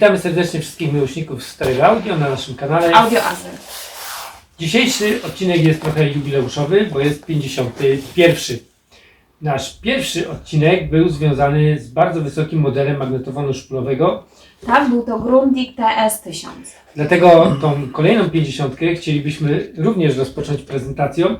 Witamy serdecznie wszystkich miłośników starego audio na naszym kanale. Audio Azer. Dzisiejszy odcinek jest trochę jubileuszowy, bo jest 51. Nasz pierwszy odcinek był związany z bardzo wysokim modelem magnetofonu szpulowego, Tak, był to Grundig TS1000. dlatego tą kolejną 50 chcielibyśmy również rozpocząć prezentacją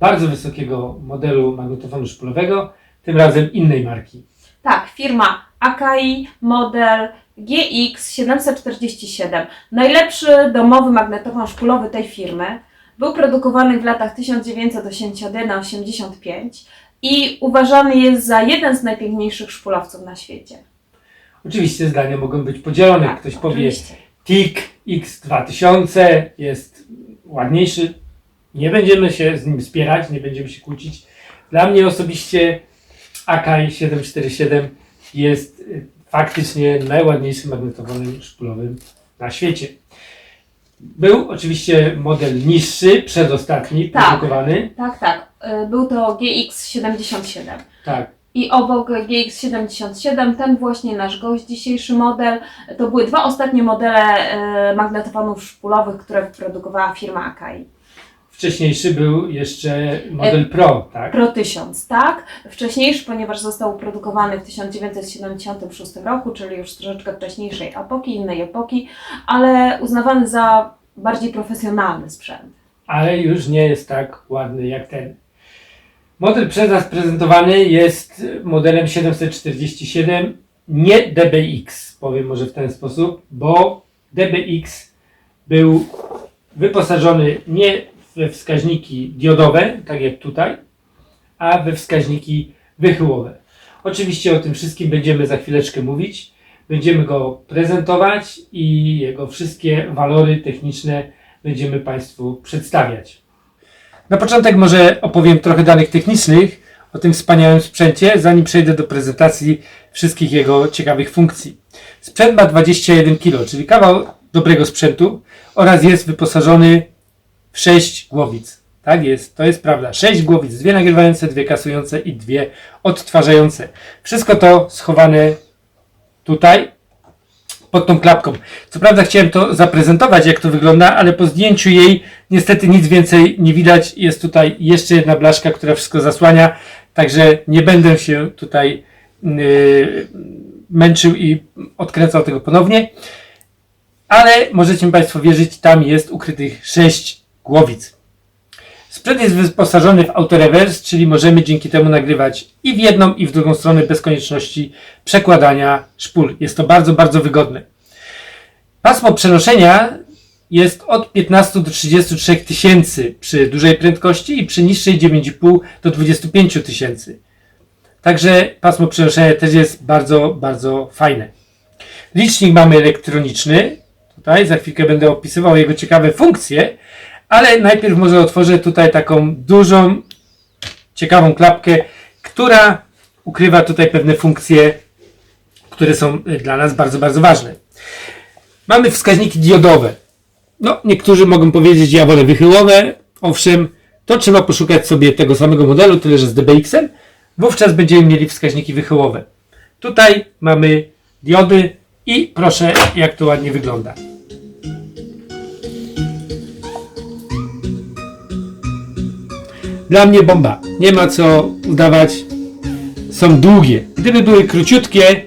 bardzo wysokiego modelu magnetofonu szpulowego, tym razem innej marki. Tak, firma Akai, model GX747. Najlepszy domowy magnetofon szpulowy tej firmy. Był produkowany w latach 1981-85 i uważany jest za jeden z najpiękniejszych szpulowców na świecie. Oczywiście zdania mogą być podzielone. Tak, Ktoś powie, oczywiście. TIC X2000 jest ładniejszy. Nie będziemy się z nim spierać, nie będziemy się kłócić. Dla mnie osobiście Akai 747 jest y, faktycznie najładniejszym magnetofonem szpulowym na świecie. Był oczywiście model niższy, przedostatni, Tak. produkowany. Tak, tak. y, Był to GX77. Tak, I obok GX77, ten właśnie nasz gość, dzisiejszy model, to były dwa ostatnie modele e, magnetofonów szpulowych, które wyprodukowała firma Akai. Wcześniejszy był jeszcze model Pro, tak? Pro 1000, tak? Wcześniejszy, ponieważ został produkowany w 1976 roku, czyli już troszeczkę wcześniejszej epoki, innej epoki, ale uznawany za bardziej profesjonalny sprzęt. ale już nie jest tak ładny jak ten. Model przez nas prezentowany jest modelem 747, nie DBX, powiem może w ten sposób, bo DBX był wyposażony nie we wskaźniki diodowe, tak jak tutaj, a we wskaźniki wychyłowe. Oczywiście o tym wszystkim będziemy za chwileczkę mówić. Będziemy go prezentować i jego wszystkie walory techniczne będziemy Państwu przedstawiać. Na początek może opowiem trochę danych technicznych o tym wspaniałym sprzęcie, zanim przejdę do prezentacji wszystkich jego ciekawych funkcji. Sprzęt ma 21 kg, czyli kawał dobrego sprzętu oraz jest wyposażony 6 głowic. Tak jest, to jest prawda. 6 głowic, dwie nagrywające, dwie kasujące i dwie odtwarzające. Wszystko to schowane tutaj pod tą klapką. Co prawda chciałem to zaprezentować, jak to wygląda, ale po zdjęciu jej niestety nic więcej nie widać. Jest tutaj jeszcze jedna blaszka, która wszystko zasłania, także nie będę się tutaj yy, męczył i odkręcał tego ponownie. Ale możecie mi Państwo wierzyć, tam jest ukrytych 6 głowic. Sprzęt jest wyposażony w autorewers, czyli możemy dzięki temu nagrywać i w jedną, i w drugą stronę bez konieczności przekładania szpul. Jest to bardzo, bardzo wygodne. Pasmo przenoszenia jest od 15 do 33 tysięcy przy dużej prędkości i przy niższej 9,5 do 25 tysięcy. Także pasmo przenoszenia też jest bardzo, bardzo fajne. Licznik mamy elektroniczny. Tutaj za chwilkę będę opisywał jego ciekawe funkcje, ale najpierw może otworzę tutaj taką dużą, ciekawą klapkę, która ukrywa tutaj pewne funkcje, które są y, dla nas bardzo, bardzo ważne. Mamy wskaźniki diodowe. No, niektórzy mogą powiedzieć, ja wolę wychyłowe. Owszem, to trzeba poszukać sobie tego samego modelu, tyle że z DBX-em. Wówczas będziemy mieli wskaźniki wychyłowe. Tutaj mamy diody i proszę, jak to ładnie wygląda. Dla mnie bomba. Nie ma co udawać. Są długie. Gdyby były króciutkie,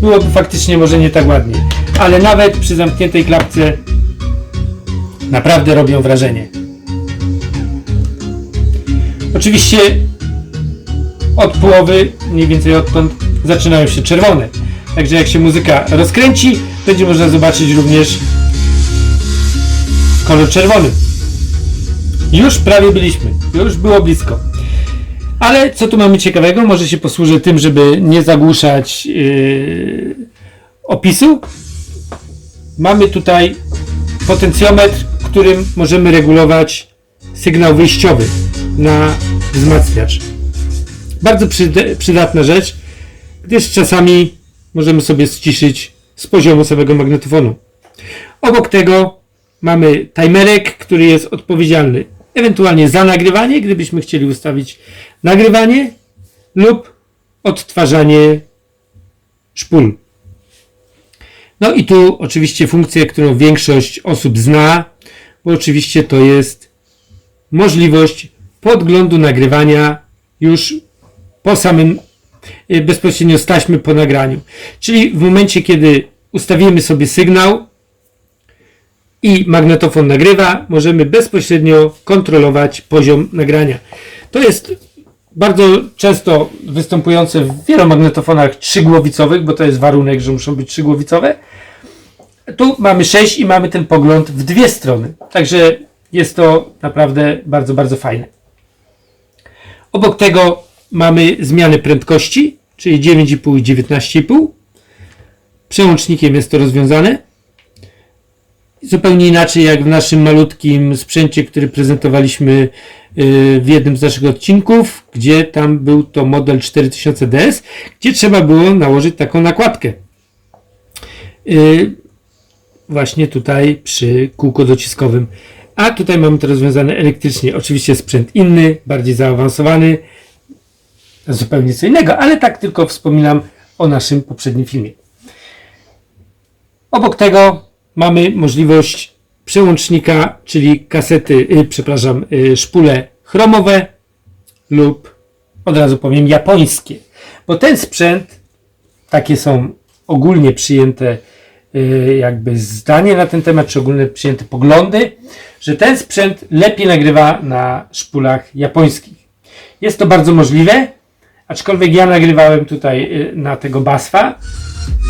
byłoby faktycznie może nie tak ładnie. Ale nawet przy zamkniętej klapce naprawdę robią wrażenie. Oczywiście od połowy, mniej więcej odtąd, zaczynają się czerwone. Także jak się muzyka rozkręci, będzie można zobaczyć również kolor czerwony. Już prawie byliśmy, już było blisko. Ale co tu mamy ciekawego? Może się posłużę tym, żeby nie zagłuszać yy, opisu. Mamy tutaj potencjometr, którym możemy regulować sygnał wyjściowy na wzmacniacz. Bardzo przyda- przydatna rzecz, gdyż czasami możemy sobie ściszyć z poziomu samego magnetofonu. Obok tego mamy timerek, który jest odpowiedzialny ewentualnie za nagrywanie, gdybyśmy chcieli ustawić nagrywanie lub odtwarzanie szpul. No i tu oczywiście funkcję, którą większość osób zna, bo oczywiście to jest możliwość podglądu nagrywania już po samym, y, bezpośrednio z taśmy po nagraniu. Czyli w momencie, kiedy ustawimy sobie sygnał i magnetofon nagrywa, możemy bezpośrednio kontrolować poziom nagrania. To jest bardzo często występujące w wielomagnetofonach trzygłowicowych, bo to jest warunek, że muszą być trzygłowicowe. Tu mamy 6 i mamy ten pogląd w dwie strony. Także jest to naprawdę bardzo, bardzo fajne. Obok tego mamy zmiany prędkości, czyli 9,5 i 19,5. Przełącznikiem jest to rozwiązane. Zupełnie inaczej jak w naszym malutkim sprzęcie, który prezentowaliśmy yy, w jednym z naszych odcinków, gdzie tam był to model 4000DS, gdzie trzeba było nałożyć taką nakładkę. Yy, właśnie tutaj przy kółku dociskowym. A tutaj mamy to rozwiązane elektrycznie. Oczywiście sprzęt inny, bardziej zaawansowany, zupełnie co innego, ale tak tylko wspominam o naszym poprzednim filmie. Obok tego mamy możliwość przełącznika, czyli kasety, y, przepraszam, y, szpule chromowe lub od razu powiem japońskie. Bo ten sprzęt, takie są ogólnie przyjęte y, jakby zdanie na ten temat, czy ogólnie przyjęte poglądy, że ten sprzęt lepiej nagrywa na szpulach japońskich. Jest to bardzo możliwe, aczkolwiek ja nagrywałem tutaj na tego Basfa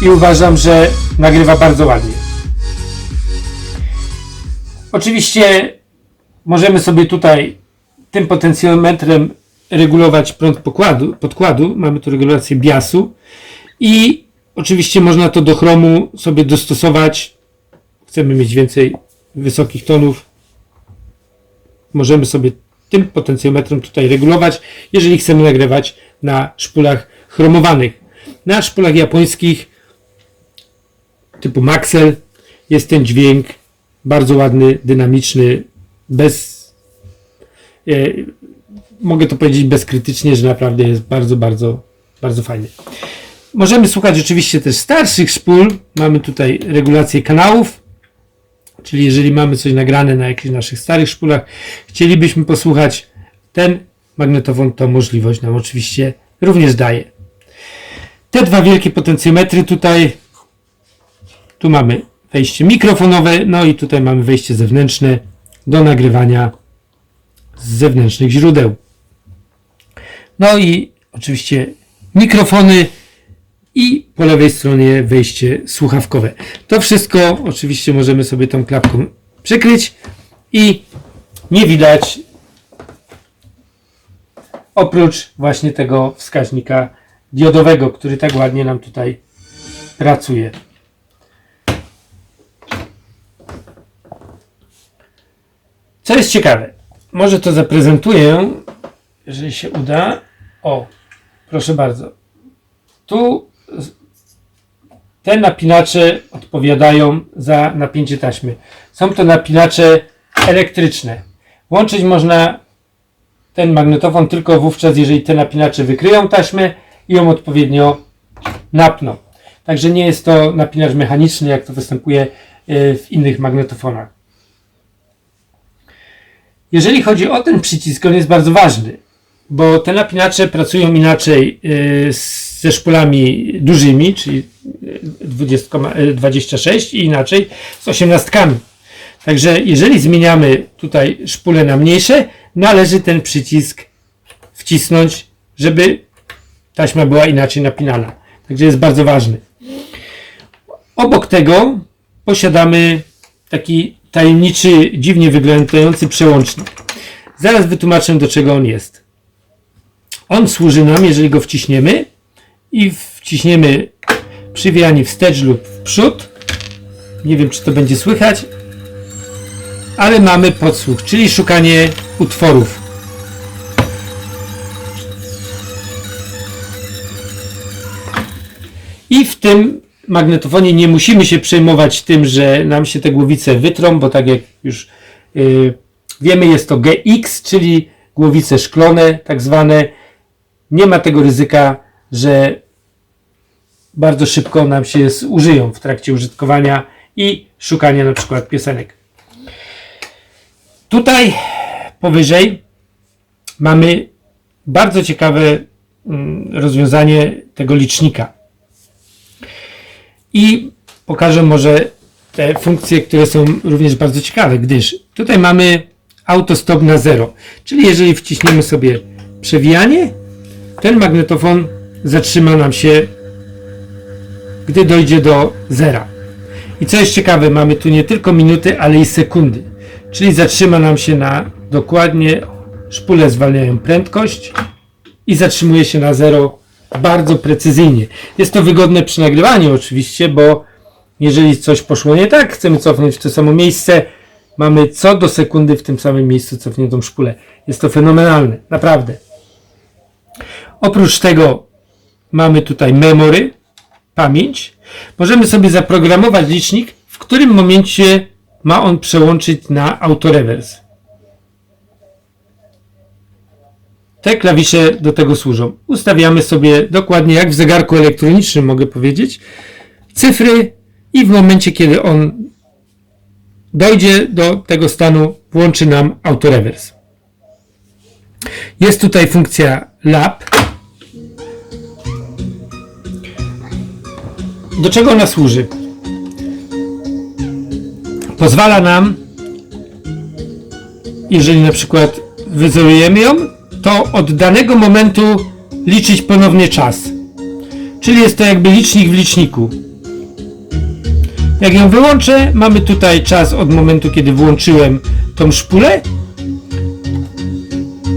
i uważam, że nagrywa bardzo ładnie. Oczywiście możemy sobie tutaj tym potencjometrem regulować prąd pokładu, podkładu. Mamy tu regulację biasu i oczywiście można to do chromu sobie dostosować. Chcemy mieć więcej wysokich tonów. Możemy sobie tym potencjometrem tutaj regulować, jeżeli chcemy nagrywać na szpulach chromowanych. Na szpulach japońskich typu Maxell jest ten dźwięk bardzo ładny, dynamiczny, bez. E, mogę to powiedzieć bezkrytycznie, że naprawdę jest bardzo, bardzo, bardzo fajny. Możemy słuchać oczywiście też starszych szpul. Mamy tutaj regulację kanałów, czyli jeżeli mamy coś nagrane na jakichś naszych starych szpulach, chcielibyśmy posłuchać, ten magnetofon to możliwość nam oczywiście również daje. Te dwa wielkie potencjometry tutaj, tu mamy wejście mikrofonowe, no i tutaj mamy wejście zewnętrzne do nagrywania z zewnętrznych źródeł. No i oczywiście mikrofony i po lewej stronie wejście słuchawkowe. To wszystko oczywiście możemy sobie tą klapką przykryć i nie widać oprócz właśnie tego wskaźnika diodowego, który tak ładnie nam tutaj pracuje. Co jest ciekawe, może to zaprezentuję, jeżeli się uda. O, proszę bardzo. Tu te napinacze odpowiadają za napięcie taśmy. Są to napinacze elektryczne. Łączyć można ten magnetofon tylko wówczas, jeżeli te napinacze wykryją taśmę i ją odpowiednio napną. Także nie jest to napinacz mechaniczny, jak to występuje e, w innych magnetofonach. Jeżeli chodzi o ten przycisk, on jest bardzo ważny, bo te napinacze pracują inaczej z- ze szpulami dużymi, czyli e, 20, e, 26 i inaczej z 18. Także jeżeli zmieniamy tutaj szpulę na mniejsze, należy ten przycisk wcisnąć, żeby taśma była inaczej napinana. Także jest bardzo ważny. Obok tego posiadamy taki tajemniczy, dziwnie wyglądający przełącznik. Zaraz wytłumaczę, do czego on jest. On służy nam, jeżeli go wciśniemy i wciśniemy przywijanie wstecz lub w przód. Nie wiem, czy to będzie słychać, ale mamy podsłuch, czyli szukanie utworów. I w tym magnetofonie nie musimy się przejmować tym, że nam się te głowice wytrą, bo tak jak już yy, wiemy, jest to GX, czyli głowice szklone, tak zwane. Nie ma tego ryzyka, że bardzo szybko nam się zużyją w trakcie użytkowania i szukania na przykład piosenek. Tutaj powyżej mamy bardzo ciekawe mm, rozwiązanie tego licznika. I pokażę może te funkcje, które są również bardzo ciekawe, gdyż tutaj mamy autostop na zero. Czyli jeżeli wciśniemy sobie przewijanie, ten magnetofon zatrzyma nam się, gdy dojdzie do zera. I co jest ciekawe, mamy tu nie tylko minuty, ale i sekundy. Czyli zatrzyma nam się na dokładnie, szpule zwalniają prędkość i zatrzymuje się na zero bardzo precyzyjnie. Jest to wygodne przy nagrywaniu oczywiście, bo jeżeli coś poszło nie tak, chcemy cofnąć w to samo miejsce, mamy co do sekundy w tym samym miejscu cofniętą szpulę. Jest to fenomenalne, naprawdę. Oprócz tego mamy tutaj memory, pamięć. Możemy sobie zaprogramować licznik, w którym momencie ma on przełączyć na autorewers. Te klawisze do tego służą. Ustawiamy sobie dokładnie jak w zegarku elektronicznym, mogę powiedzieć, cyfry i w momencie, kiedy on dojdzie do tego stanu, włączy nam autorewers. Jest tutaj funkcja lab. Do czego ona służy? Pozwala nam, jeżeli na przykład wyzerujemy ją, to od danego momentu liczyć ponownie czas. Czyli jest to jakby licznik w liczniku. Jak ją wyłączę, mamy tutaj czas od momentu, kiedy włączyłem tą szpulę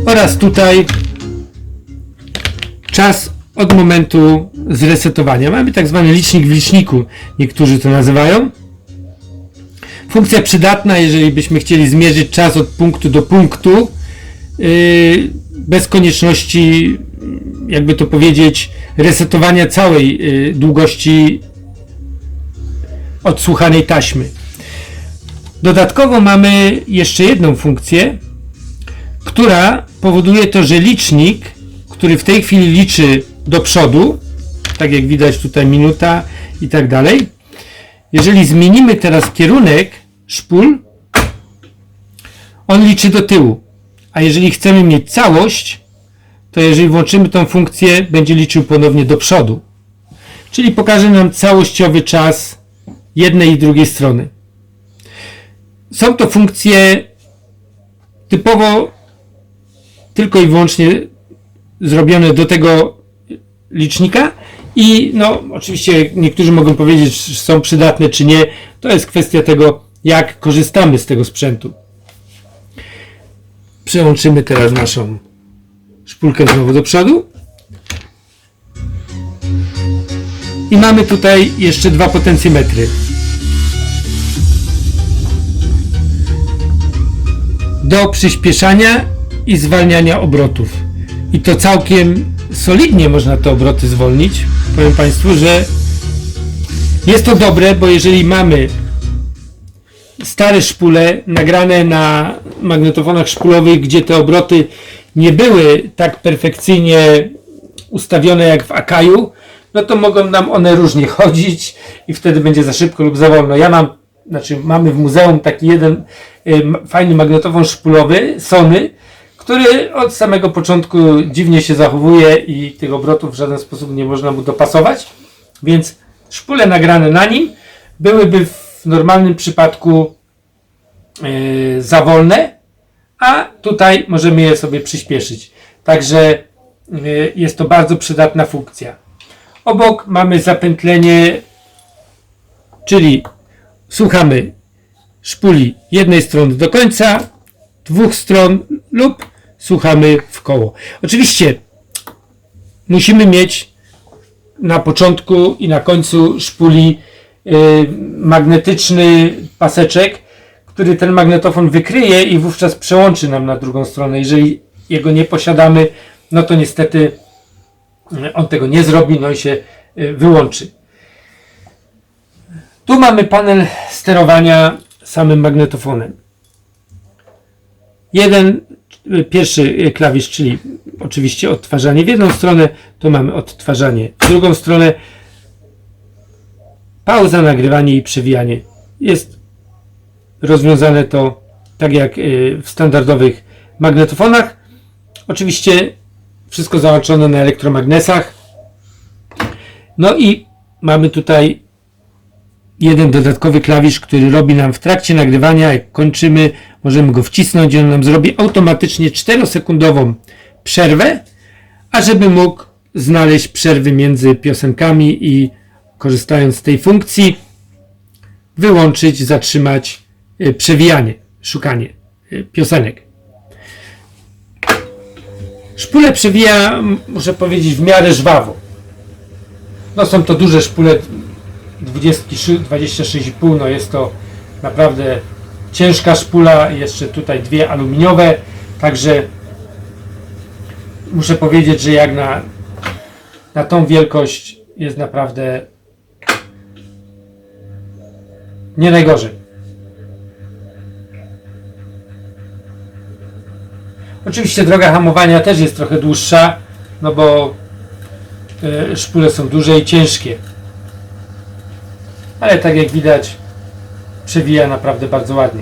oraz tutaj czas od momentu zresetowania. Mamy tak zwany licznik w liczniku, niektórzy to nazywają. Funkcja przydatna, jeżeli byśmy chcieli zmierzyć czas od punktu do punktu, yy, bez konieczności, jakby to powiedzieć, resetowania całej yy, długości odsłuchanej taśmy. Dodatkowo mamy jeszcze jedną funkcję, która powoduje to, że licznik, który w tej chwili liczy do przodu, tak jak widać tutaj minuta i tak dalej, jeżeli zmienimy teraz kierunek szpul, on liczy do tyłu. A jeżeli chcemy mieć całość, to jeżeli włączymy tą funkcję, będzie liczył ponownie do przodu. Czyli pokaże nam całościowy czas jednej i drugiej strony. Są to funkcje typowo tylko i wyłącznie zrobione do tego licznika i no oczywiście niektórzy mogą powiedzieć, czy są przydatne czy nie. To jest kwestia tego, jak korzystamy z tego sprzętu. Przełączymy teraz naszą szpulkę znowu do przodu. I mamy tutaj jeszcze dwa potencjometry. Do przyspieszania i zwalniania obrotów. I to całkiem solidnie można te obroty zwolnić. Powiem Państwu, że jest to dobre, bo jeżeli mamy stare szpule nagrane na magnetofonach szpulowych, gdzie te obroty nie były tak perfekcyjnie ustawione jak w Akaju, no to mogą nam one różnie chodzić i wtedy będzie za szybko lub za wolno. Ja mam, znaczy mamy w muzeum taki jeden y, fajny magnetofon szpulowy Sony, który od samego początku dziwnie się zachowuje i tych obrotów w żaden sposób nie można mu dopasować, więc szpule nagrane na nim byłyby w normalnym przypadku yy, za wolne, a tutaj możemy je sobie przyspieszyć. Także yy, jest to bardzo przydatna funkcja. Obok mamy zapętlenie, czyli słuchamy szpuli jednej strony do końca, dwóch stron lub słuchamy w koło. Oczywiście musimy mieć na początku i na końcu szpuli y, magnetyczny paseczek, który ten magnetofon wykryje i wówczas przełączy nam na drugą stronę. Jeżeli jego nie posiadamy, no to niestety y, on tego nie zrobi, no i się y, wyłączy. Tu mamy panel sterowania samym magnetofonem. Jeden, y, pierwszy y, klawisz, czyli oczywiście odtwarzanie w jedną stronę, to mamy odtwarzanie w drugą stronę. pauza, nagrywanie i przewijanie. Jest rozwiązane to tak jak y, w standardowych magnetofonach. Oczywiście wszystko załączone na elektromagnesach. No i mamy tutaj jeden dodatkowy klawisz, który robi nam w trakcie nagrywania, jak kończymy, możemy go wcisnąć i on nam zrobi automatycznie 4-sekundową przerwę, a żeby mógł znaleźć przerwy między piosenkami i korzystając z tej funkcji wyłączyć, zatrzymać przewijanie, szukanie y, piosenek. Szpulę przewija, muszę powiedzieć, w miarę żwawo. No są to duże szpule 23 26,5, no jest to naprawdę ciężka szpula, jeszcze tutaj dwie aluminiowe, także muszę powiedzieć, że jak na, na tą wielkość jest naprawdę nie najgorzej. Oczywiście droga hamowania też jest trochę dłuższa, no bo e, szpule są duże i ciężkie. Ale tak jak widać, przewija naprawdę bardzo ładnie.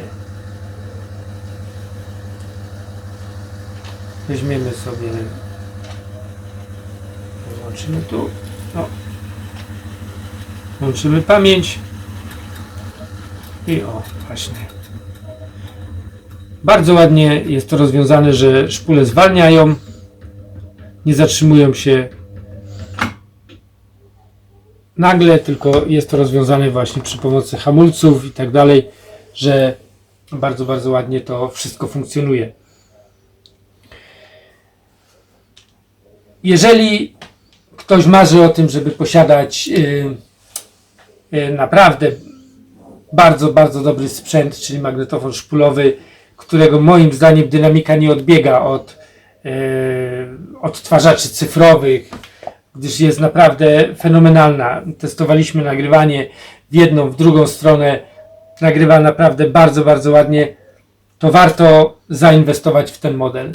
Weźmiemy sobie, włączymy tu, no. włączymy pamięć i o, właśnie. Bardzo ładnie jest to rozwiązane, że szpule zwalniają, nie zatrzymują się nagle, tylko jest to rozwiązane właśnie przy pomocy hamulców i tak dalej, że bardzo, bardzo ładnie to wszystko funkcjonuje. Jeżeli ktoś marzy o tym, żeby posiadać yy, yy, naprawdę bardzo, bardzo dobry sprzęt, czyli magnetofon szpulowy, którego moim zdaniem dynamika nie odbiega od yy, odtwarzaczy cyfrowych, gdyż jest naprawdę fenomenalna. Testowaliśmy nagrywanie w jedną, w drugą stronę. Nagrywa naprawdę bardzo, bardzo ładnie. To warto zainwestować w ten model.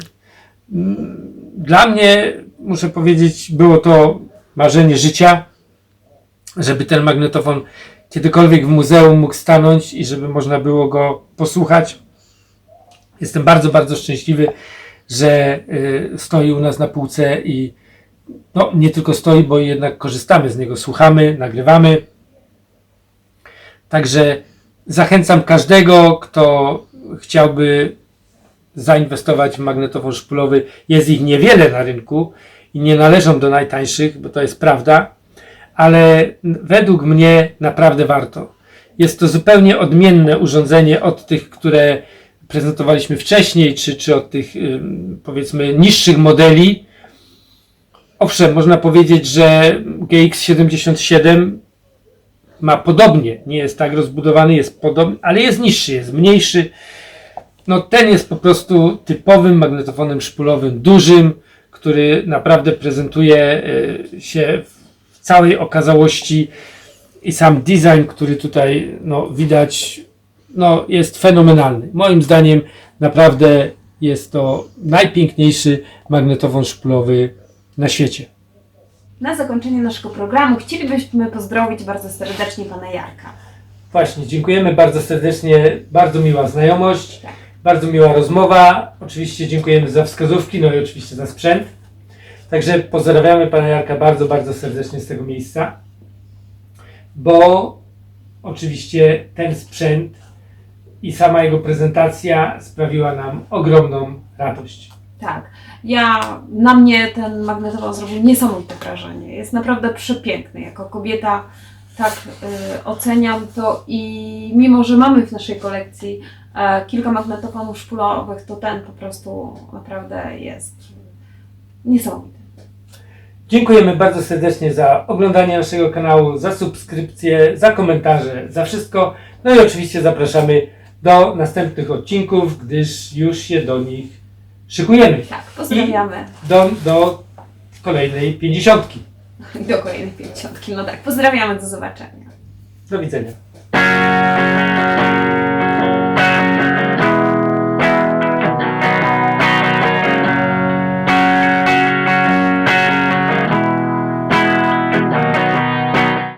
Dla mnie, muszę powiedzieć, było to marzenie życia, żeby ten magnetofon kiedykolwiek w muzeum mógł stanąć i żeby można było go posłuchać. Jestem bardzo, bardzo szczęśliwy, że y, stoi u nas na półce i no, nie tylko stoi, bo jednak korzystamy z niego, słuchamy, nagrywamy. Także zachęcam każdego, kto chciałby zainwestować w magnetofon szpulowy. Jest ich niewiele na rynku i nie należą do najtańszych, bo to jest prawda, ale według mnie naprawdę warto. Jest to zupełnie odmienne urządzenie od tych, które prezentowaliśmy wcześniej, czy, czy od tych powiedzmy niższych modeli. Owszem, można powiedzieć, że GX77 ma podobnie, nie jest tak rozbudowany, jest podobny, ale jest niższy, jest mniejszy. No ten jest po prostu typowym magnetofonem szpulowym, dużym, który naprawdę prezentuje y, się w całej okazałości i sam design, który tutaj no, widać, no, jest fenomenalny. Moim zdaniem naprawdę jest to najpiękniejszy magnetofon szpulowy na świecie. Na zakończenie naszego programu chcielibyśmy pozdrowić bardzo serdecznie pana Jarka. Właśnie, dziękujemy bardzo serdecznie, bardzo miła znajomość, Tak. bardzo miła rozmowa. Oczywiście dziękujemy za wskazówki, no i oczywiście za sprzęt. Także pozdrawiamy Pana Jarka bardzo, bardzo serdecznie z tego miejsca, bo oczywiście ten sprzęt i sama jego prezentacja sprawiła nam ogromną radość. Tak. Ja, na mnie ten magnetofon zrobił niesamowite wrażenie. Jest naprawdę przepiękny. Jako kobieta tak y, oceniam to i mimo, że mamy w naszej kolekcji e, kilka magnetofonów szpulowych, to ten po prostu naprawdę jest niesamowity. Dziękujemy bardzo serdecznie za oglądanie naszego kanału, za subskrypcję, za komentarze, za wszystko. No i oczywiście zapraszamy do następnych odcinków, gdyż już się do nich szykujemy. Tak, pozdrawiamy. Do, do kolejnej pięćdziesiątki. Do kolejnej pięćdziesiątki. No tak, pozdrawiamy, do zobaczenia. Do widzenia.